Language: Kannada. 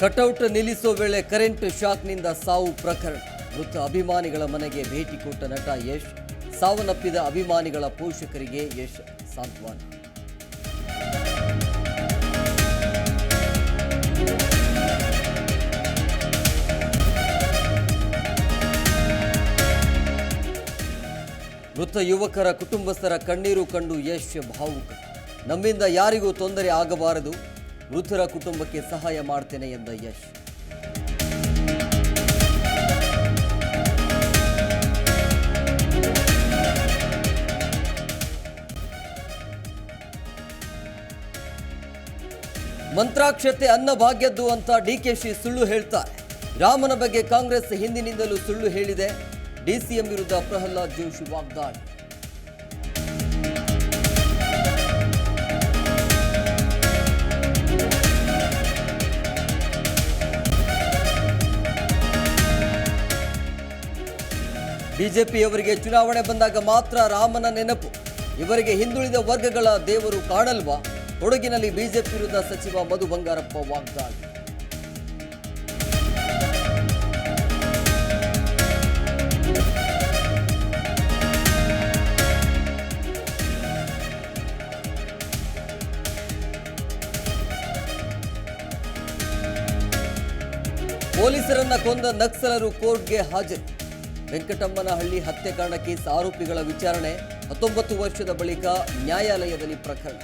ಕಟೌಟ್ ನಿಲ್ಲಿಸೋ ವೇಳೆ ಕರೆಂಟ್ ಶಾಕ್ನಿಂದ ಸಾವು ಪ್ರಕರಣ. ಮೃತ ಅಭಿಮಾನಿಗಳ ಮನೆಗೆ ಭೇಟಿ ಕೊಟ್ಟ ನಟ ಯಶ್, ಸಾವನ್ನಪ್ಪಿದ ಅಭಿಮಾನಿಗಳ ಪೋಷಕರಿಗೆ ಯಶ್ ಸಾಂತ್ವನ. ಮೃತ ಯುವಕರ ಕುಟುಂಬಸ್ಥರ ಕಣ್ಣೀರು ಕಂಡು ಯಶ್ ಭಾವುಕ. ನಮ್ಮಿಂದ ಯಾರಿಗೂ ತೊಂದರೆ ಆಗಬಾರದು. ಮೃತರ ಕುಟುಂಬಕ್ಕೆ ಸಹಾಯ ಮಾಡ್ತೇನೆ ಎಂದ ಯಶ್. ಮಂತ್ರಾಕ್ಷತೆ ಅನ್ನಭಾಗ್ಯದ್ದು ಅಂತ ಡಿಕೆಶಿ ಸುಳ್ಳು ಹೇಳ್ತಾರೆ. ರಾಮನ ಬಗ್ಗೆ ಕಾಂಗ್ರೆಸ್ ಹಿಂದಿನಿಂದಲೂ ಸುಳ್ಳು ಹೇಳಿದೆ. ಡಿಸಿಎಂ ವಿರುದ್ಧ ಪ್ರಹ್ಲಾದ್ ಜೋಶಿ ವಾಗ್ದಾಳಿ. ಬಿಜೆಪಿಯವರಿಗೆ ಚುನಾವಣೆ ಬಂದಾಗ ಮಾತ್ರ ರಾಮನ ನೆನಪು. ಇವರಿಗೆ ಹಿಂದುಳಿದ ವರ್ಗಗಳ ದೇವರು ಕಾಣಲ್ವಾ? ಕೊಡಗಿನಲ್ಲಿ ಬಿಜೆಪಿ ವಿರುದ್ಧ ಸಚಿವ ಮಧು ಬಂಗಾರಪ್ಪ ವಾಗ್ದಾಳಿ. ಪೊಲೀಸರನ್ನ ಕೊಂದ ನಕ್ಸಲರು ಕೋರ್ಟ್ಗೆ ಹಾಜರು. ವೆಂಕಟಮ್ಮನಹಳ್ಳಿ ಹತ್ಯೆಕಾಂಡ ಕೇಸ್ ಆರೋಪಿಗಳ ವಿಚಾರಣೆ ಹತ್ತೊಂಬತ್ತು ವರ್ಷದ ಬಳಿಕ ನ್ಯಾಯಾಲಯದಲ್ಲಿ ಪ್ರಕರಣ.